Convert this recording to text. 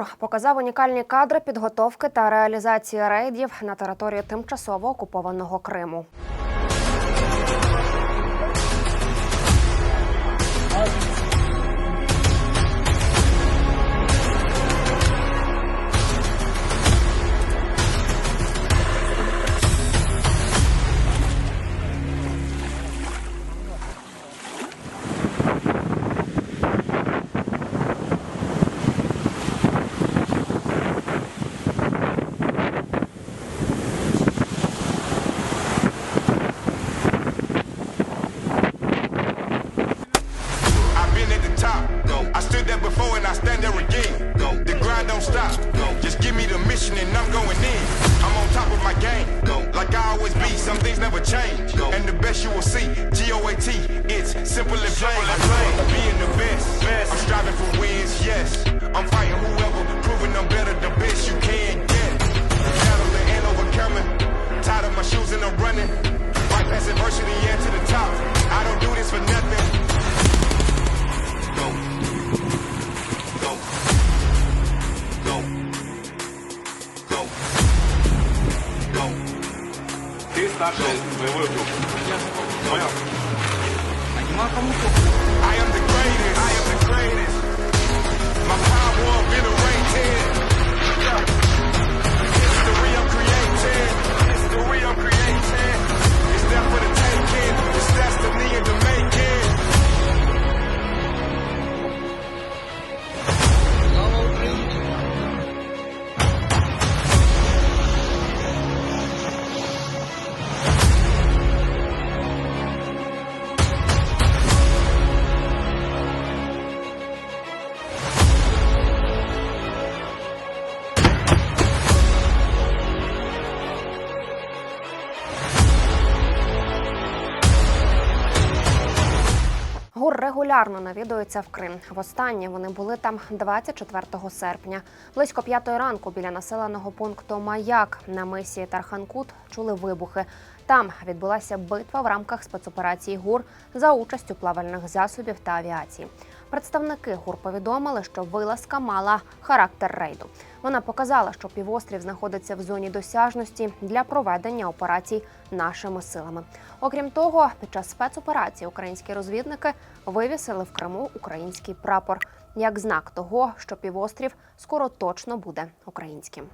ГУР показав унікальні кадри підготовки та реалізації рейдів на території тимчасово окупованого Криму. Never change. And the best you will see, G-O-A-T, it's simple and plain. I'm being the best. I'm striving for wins, yes. I'm старший боевой группы. Понял? I am the greatest. I am the greatest. ГУР регулярно навідується в Крим. Востаннє вони були там 24 серпня. Близько п'ятої ранку біля населеного пункту Маяк на мисі Тарханкут чули вибухи. Там відбулася битва в рамках спецоперації ГУР за участю плавальних засобів та авіації. Представники ГУР повідомили, що вилазка мала характер рейду. Вона показала, що півострів знаходиться в зоні досяжності для проведення операцій нашими силами. Окрім того, під час спецоперації українські розвідники вивісили в Криму український прапор як знак того, що півострів скоро точно буде українським.